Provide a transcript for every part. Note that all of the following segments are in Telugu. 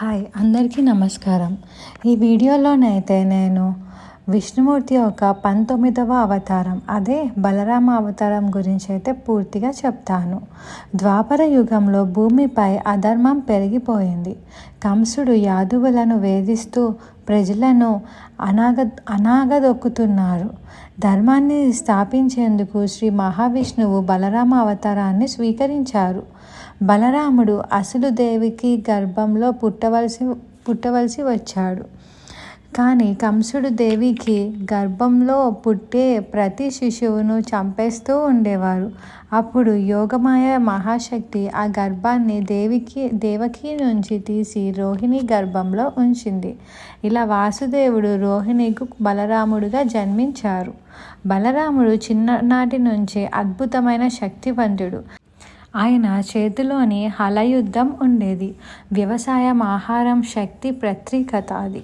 హాయ్ అందరికీ నమస్కారం. ఈ వీడియోలోనైతే నేను విష్ణుమూర్తి యొక్క పంతొమ్మిదవ అవతారం. అదే బలరామ అవతారం గురించి అయితే పూర్తిగా చెప్తాను. ద్వాపర యుగంలో భూమిపై అధర్మం పెరిగిపోయింది. కంసుడు యాదవులను వేధిస్తూ ప్రజలను అనాగ అనాగదొక్కుతున్నారు. ధర్మాన్ని స్థాపించేందుకు శ్రీ మహావిష్ణువు బలరామ అవతారాన్ని స్వీకరించారు. బలరాముడు అసలు దేవికి గర్భంలో పుట్టవలసి పుట్టవలసి వచ్చాడు. కానీ కంసుడు దేవికి గర్భంలో పుట్టే ప్రతి శిశువును చంపేస్తూ ఉండేవారు. అప్పుడు యోగమాయ మహాశక్తి ఆ గర్భాన్ని దేవికి దేవకి నుంచి తీసి రోహిణి గర్భంలో ఉంచింది. ఇలా వాసుదేవుడు రోహిణికు బలరాముడుగా జన్మించారు. బలరాముడు చిన్ననాటి నుంచే అద్భుతమైన శక్తివంతుడు. ఆయన చేతిలోని హలయుద్ధం ఉండేది. వ్యవసాయం ఆహారం శక్తి ప్రత్యేకత అది.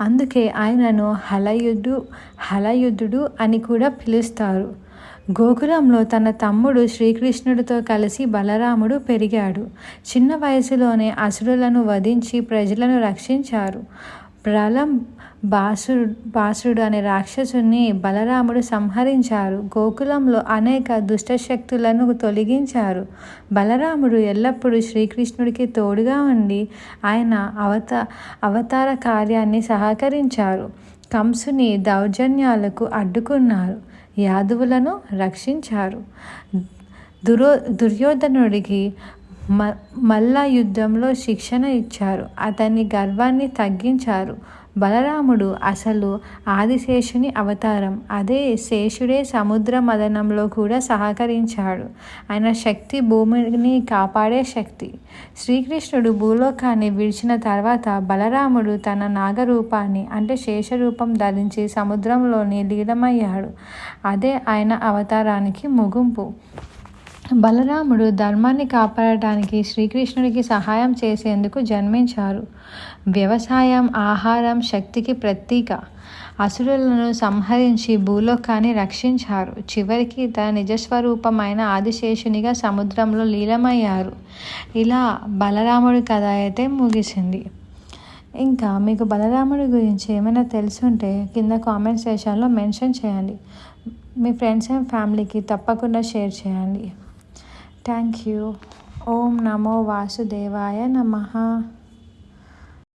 అందుకే ఆయనను హలయుడు హలయుద్ధుడు అని కూడా పిలుస్తారు. గోకులంలో తన తమ్ముడు శ్రీకృష్ణుడితో కలిసి బలరాముడు పెరిగాడు. చిన్న వయసులోనే అసురులను వధించి ప్రజలను రక్షించారు. ప్రళం బాసుడు బాసుడు అనే రాక్షసుని బలరాముడు సంహరించారు. గోకులంలో అనేక దుష్టశక్తులను తొలగించారు. బలరాముడు ఎల్లప్పుడూ శ్రీకృష్ణుడికి తోడుగా ఉండి ఆయన అవత అవతార కార్యాన్ని సహకరించారు. కంసుని దౌర్జన్యాలకు అడ్డుకున్నారు. యాదవులను రక్షించారు. దురో దుర్యోధనుడికి మ మల్ల యుద్ధంలో శిక్షణ ఇచ్చారు. అతని గర్వాన్ని తగ్గించారు. బలరాముడు అసలు ఆదిశేషుని అవతారం. అదే శేషుడే సముద్ర మదనంలో కూడా సహకరించాడు. ఆయన శక్తి భూమిని కాపాడే శక్తి. శ్రీకృష్ణుడు భూలోకాన్ని విడిచిన తర్వాత బలరాముడు తన నాగరూపాన్ని అంటే శేషరూపం ధరించి సముద్రంలోని లీలమయ్యాడు అదే ఆయన అవతారానికి ముగింపు. బలరాముడు ధర్మాన్ని కాపాడటానికి శ్రీకృష్ణుడికి సహాయం చేసేందుకు జన్మించారు. వ్యవసాయం ఆహారం శక్తికి ప్రతీక. అసురులను సంహరించి భూలోకాన్ని రక్షించారు. చివరికి తన నిజస్వరూపమైన ఆదిశేషునిగా సముద్రంలో లీలమయ్యారు ఇలా బలరాముడి కథ అయితే ముగిసింది. ఇంకా మీకు బలరాముడి గురించి ఏమైనా తెలుసుంటే కింద కామెంట్ సెషన్లో మెన్షన్ చేయండి. మీ ఫ్రెండ్స్ అండ్ ఫ్యామిలీకి తప్పకుండా షేర్ చేయండి. థ్యాంక్ యూ ఓం నమో వాసుదేవాయ నమ